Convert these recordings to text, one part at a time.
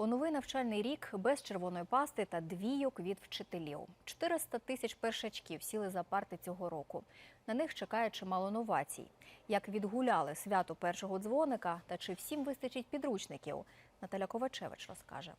У новий навчальний рік без червоної пасти та двійок від вчителів. 400 тисяч першачків сіли за парти цього року. На них чекає чимало новацій. Як відгуляли свято першого дзвоника та чи всім вистачить підручників, Наталя Ковачевич розкаже.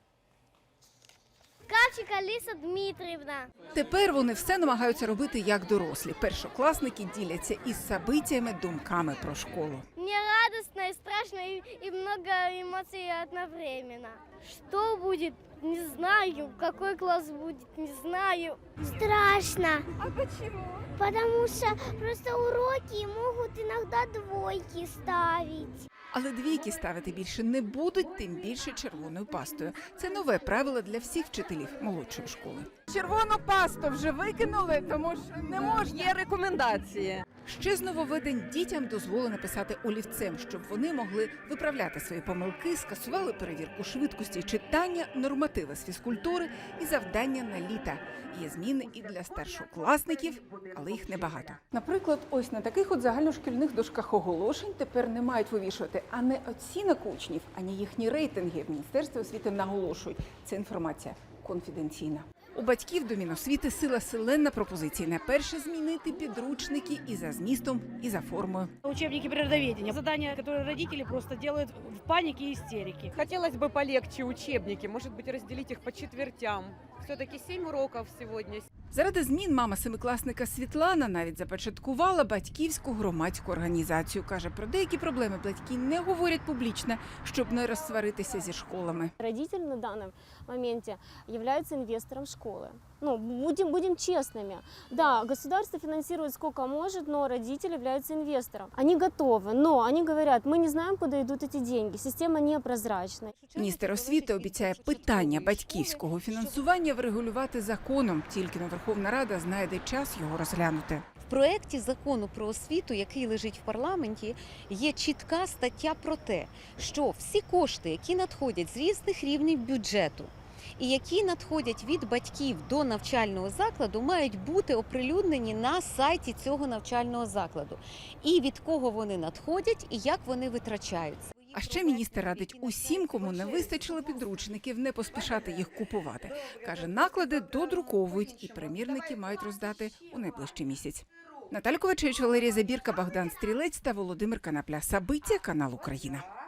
Кавчик Аліса Дмитрівна. Тепер вони все намагаються робити як дорослі. Першокласники діляться із событиями, думками про школу. Мне радостно и страшно, и, и много эмоций одновременно. Что будет? Не знаю. Какой класс будет? Не знаю. Страшно. А почему? Потому что просто уроки могут иногда двойки ставить. Але двійки ставити більше не будуть, тим більше червоною пастою. Це нове правило для всіх вчителів молодшої школи. Червону пасту вже викинули, тому що не можна. Є рекомендації. Ще з нововведень дітям дозволено писати олівцем, щоб вони могли виправляти свої помилки, скасували перевірку швидкості читання, нормативи з фізкультури і завдання на літа. Є зміни і для старшокласників, але їх небагато. Наприклад, ось на таких от загальношкільних дошках оголошень тепер не мають вивішувати а не оцінок учнів, ані їхні рейтинги. В освіти наголошують. Це інформація конфіденційна. У батьків до Міносвіти сила селена пропозиції на перше змінити підручники і за змістом, і за формою. Учебники природоведения. Задания, которые родители просто делают в панике и истерике. Хотелось бы полегче учебники, может быть, разделить их по четвертям. Все-таки 7 уроков сегодня. Заради змін мама семикласника Світлана навіть започаткувала батьківську громадську організацію. каже, про деякі проблеми батьки не говорять публічно, щоб не розсваритися зі школами. Родитель на данном моменте является инвестором школы. Ну, будем, будем честными. Да, государство финансирует сколько может, но родитель является инвестором. Они готовы, но они говорят, мы не знаем, куда идут эти деньги. Система непрозрачна. Міністр освіти обіцяє питання батьківського фінансування врегулювати законом. Тільки на Верховна Рада знайде час його розглянути. В проєкті закону про освіту, який лежить в парламенті, є чітка стаття про те, що всі кошти, які надходять з різних рівнів бюджету. І які надходять від батьків до навчального закладу, мають бути оприлюднені на сайті цього навчального закладу. І від кого вони надходять, і як вони витрачаються. А ще міністр радить усім, кому не вистачило підручників, не поспішати їх купувати. каже, наклади додруковують і примірники мають роздати у найближчий місяць. Наталь Ковачевич, Валерія Забірка, Богдан Стрілець та Володимир Канапля. Сабиття канал Україна.